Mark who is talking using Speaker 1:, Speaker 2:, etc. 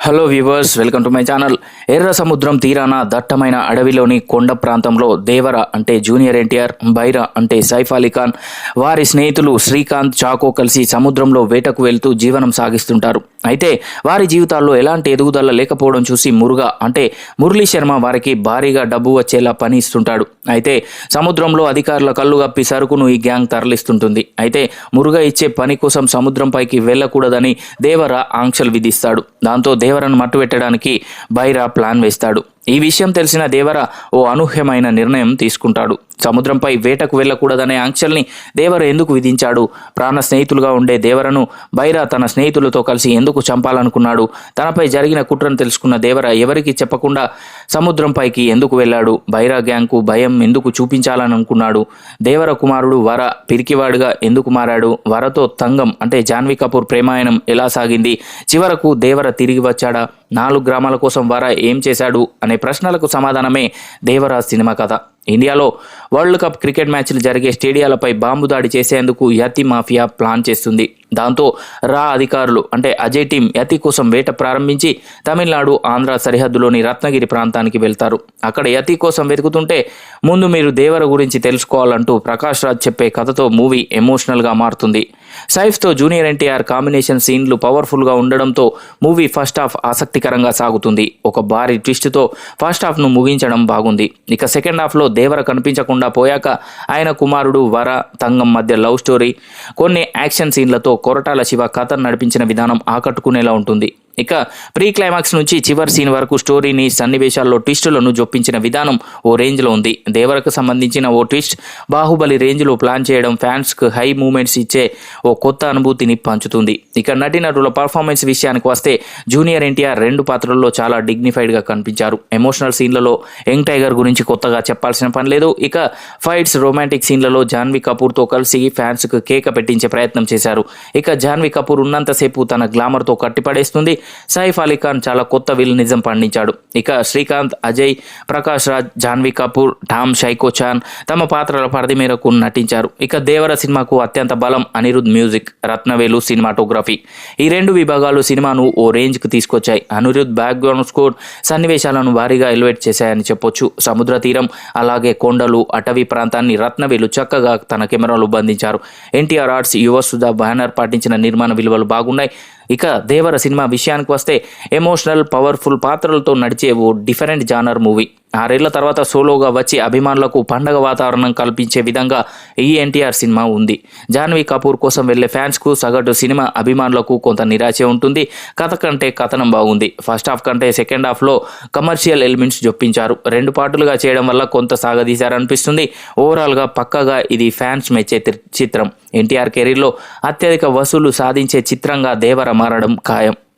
Speaker 1: Hello viewers welcome to my channel ఎర్ర సముద్రం తీరాన దట్టమైన అడవిలోని కొండ ప్రాంతంలో దేవర అంటే జూనియర్ ఎన్టీఆర్ బైరా అంటే సైఫ్ అలీ ఖాన్ వారి స్నేహితులు శ్రీకాంత్ చాకో కలిసి సముద్రంలో వేటకు వెళ్తూ జీవనం సాగిస్తుంటారు. అయితే వారి జీవితాల్లో ఎలాంటి ఎదుగుదల లేకపోవడం చూసి మురుగా అంటే మురళీ శర్మ వారికి భారీగా డబ్బు వచ్చేలా పని ఇస్తుంటాడు. అయితే సముద్రంలో అధికారుల కళ్ళు కప్పి సరుకును ఈ గ్యాంగ్ తరలిస్తుంటుంది. అయితే మురుగా ఇచ్చే పని కోసం సముద్రంపైకి వెళ్ళకూడదని దేవర ఆంక్షలు విధిస్తాడు. దాంతో దేవరను మట్టుపెట్టడానికి బైరా ప్లాన్ వేస్తాడు. ఈ విషయం తెలిసిన దేవర ఓ అనూహ్యమైన నిర్ణయం తీసుకుంటాడు. సముద్రంపై వేటకు వెళ్ళకూడదనే ఆంక్షల్ని దేవర ఎందుకు విధించాడు? ప్రాణ స్నేహితులుగా ఉండే దేవరను బైరా తన స్నేహితులతో కలిసి ఎందుకు చంపాలనుకున్నాడు? తనపై జరిగిన కుట్రను తెలుసుకున్న దేవర ఎవరికి చెప్పకుండా సముద్రంపైకి ఎందుకు వెళ్ళాడు? బైరా గ్యాంగ్కు భయం ఎందుకు చూపించాలని అనుకున్నాడు దేవర కుమారుడు వర పిరికివాడుగా ఎందుకు మారాడు? వరతో తంగం అంటే జాన్వీ కపూర్ ప్రేమాయణం ఎలా సాగింది? చివరకు దేవర తిరిగి వచ్చాడా? నాలుగు గ్రామాల కోసం వారా ఏం చేశాడు అనే ప్రశ్నలకు సమాధానమే దేవరాజ్ సినిమా కథ. ఇండియాలో వరల్డ్ కప్ క్రికెట్ మ్యాచ్లు జరిగే స్టేడియాలపై బాంబు దాడి చేసేందుకు యతి మాఫియా ప్లాన్ చేస్తుంది. దాంతో రా అధికారులు అంటే అజయ్ టీం యతి కోసం వేట ప్రారంభించి తమిళనాడు ఆంధ్ర సరిహద్దులోని రత్నగిరి ప్రాంతానికి వెళ్తారు. అక్కడ యతి కోసం వెతుకుతుంటే ముందు మీరు దేవర గురించి తెలుసుకోవాలంటూ ప్రకాష్ రాజ్ చెప్పే కథతో మూవీ ఎమోషనల్గా మారుతుంది. సైఫ్తో జూనియర్ ఎన్టీఆర్ కాంబినేషన్ సీన్లు పవర్ఫుల్గా ఉండడంతో మూవీ ఫస్ట్ హాఫ్ ఆసక్తికరంగా సాగుతుంది. ఒక భారీ ట్విస్ట్తో ఫస్ట్ హాఫ్ను ముగించడం బాగుంది. ఇక సెకండ్ హాఫ్లో దేవర కనిపించకుండా పోయాక ఆయన కుమారుడు వర తంగం మధ్య లవ్ స్టోరీ. కొన్ని యాక్షన్ సీన్లతో కొరటాల శివ కథను నడిపించిన విధానం ఆకట్టుకునేలా ఉంటుంది. ఇక ప్రీ క్లైమాక్స్ నుంచి చివరి సీన్ వరకు స్టోరీని సన్నివేశాల్లో ట్విస్టులను జొప్పించిన విధానం ఓ రేంజ్లో ఉంది. దేవరకు సంబంధించిన ఓ ట్విస్ట్ బాహుబలి రేంజ్లో ప్లాన్ చేయడం ఫ్యాన్స్కు హై మూమెంట్స్ ఇచ్చే ఓ కొత్త అనుభూతిని పంచుతుంది. ఇక నటీనటుల పర్ఫార్మెన్స్ విషయానికి వస్తే జూనియర్ ఎన్టీఆర్ రెండు పాత్రల్లో చాలా డిగ్నిఫైడ్గా కనిపించారు. ఎమోషనల్ సీన్లలో యంగ్ టైగర్ గురించి కొత్తగా చెప్పాల్సిన పని లేదు. ఇక ఫైట్స్ రొమాంటిక్ సీన్లలో జాన్వీ కపూర్తో కలిసి ఫ్యాన్స్కు కేక పెట్టించే ప్రయత్నం చేశారు. ఇక జాన్వీ కపూర్ ఉన్నంతసేపు తన గ్లామర్తో కట్టిపడేస్తుంది. సైఫ్ అలీ ఖాన్ చాలా కొత్త నిజం పండించాడు. ఇక శ్రీకాంత్ అజయ్ ప్రకాష్ రాజ్ జాన్వీ కపూర్ ఠామ్ షైకో చాన్ తమ పాత్రల పరిధి మేరకు నటించారు. ఇక దేవర సినిమాకు అత్యంత బలం అనిరుద్ మ్యూజిక్ రత్నవేలు సినిమాటోగ్రఫీ. ఈ రెండు విభాగాలు సినిమాను ఓ రేంజ్కి తీసుకొచ్చాయి. అనిరుద్ బ్యాక్గ్రౌండ్ స్కోర్ సన్నివేశాలను భారీగా ఎలివేట్ చేశాయని చెప్పొచ్చు. సముద్ర తీరం అలాగే కొండలు అటవీ ప్రాంతాన్ని రత్నవేలు చక్కగా తన కెమెరాలో బంధించారు. ఎన్టీఆర్ ఆర్ట్స్ యువసుధ బ్యానర్ పాటించిన నిర్మాణ విలువలు బాగున్నాయి. ఇక దేవర సినిమా విషయానికి వస్తే ఎమోషనల్ పవర్ఫుల్ పాత్రలతో నడిచే ఓ డిఫరెంట్ జానర్ మూవీ. ఆరేళ్ళ తర్వాత సోలోగా వచ్చి అభిమానులకు పండగ వాతావరణం కల్పించే విధంగా ఈ ఎన్టీఆర్ సినిమా ఉంది. జాన్వీ కపూర్ కోసం వెళ్ళే ఫ్యాన్స్కు సగటు సినిమా అభిమానులకు కొంత నిరాశ ఉంటుంది. కథ కంటే కథనం బాగుంది. ఫస్ట్ హాఫ్ కంటే సెకండ్ హాఫ్లో కమర్షియల్ ఎలిమెంట్స్ జొప్పించారు. రెండు పాటలుగా చేయడం వల్ల కొంత సాగదీశారనిపిస్తుంది. ఓవరాల్గా పక్కగా ఇది ఫ్యాన్స్ మెచ్చే చిత్రం. ఎన్టీఆర్ కెరీర్లో అత్యధిక వసూలు సాధించే చిత్రంగా దేవర మారడం ఖాయం.